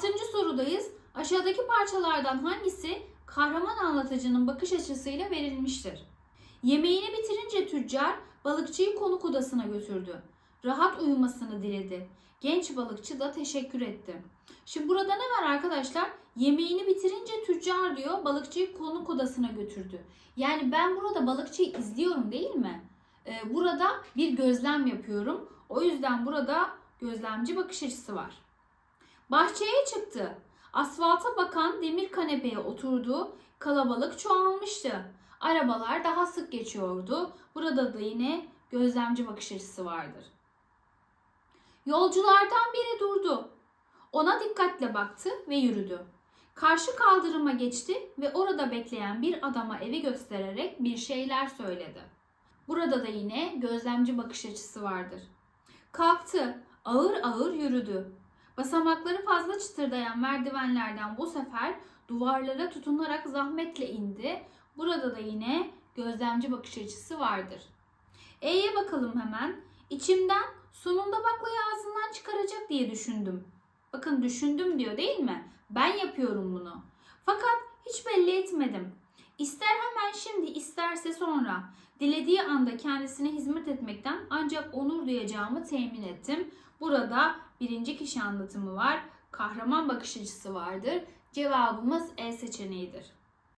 Altıncı sorudayız. Aşağıdaki parçalardan hangisi kahraman anlatıcının bakış açısıyla verilmiştir? Yemeğini bitirince tüccar balıkçıyı konuk odasına götürdü. Rahat uyumasını diledi. Genç balıkçı da teşekkür etti. Şimdi burada ne var arkadaşlar? Yemeğini bitirince tüccar diyor balıkçıyı konuk odasına götürdü. Yani ben burada balıkçıyı izliyorum değil mi? Ee, burada bir gözlem yapıyorum. O yüzden burada gözlemci bakış açısı var. Bahçeye çıktı. Asfalta bakan demir kanepeye oturdu. Kalabalık çoğalmıştı. Arabalar daha sık geçiyordu. Burada da yine gözlemci bakış açısı vardır. Yolculardan biri durdu. Ona dikkatle baktı ve yürüdü. Karşı kaldırıma geçti ve orada bekleyen bir adama evi göstererek bir şeyler söyledi. Burada da yine gözlemci bakış açısı vardır. Kalktı, ağır ağır yürüdü. Basamakları fazla çıtırdayan merdivenlerden bu sefer duvarlara tutunarak zahmetle indi. Burada da yine gözlemci bakış açısı vardır. E'ye bakalım hemen. İçimden sonunda baklayı ağzından çıkaracak diye düşündüm. Bakın düşündüm diyor değil mi? Ben yapıyorum bunu. Fakat hiç belli etmedim. İster hemen şimdi isterse sonra. Dilediği anda kendisine hizmet etmekten ancak onur duyacağımı temin ettim. Burada birinci kişi anlatımı var. Kahraman bakış açısı vardır. Cevabımız E seçeneğidir.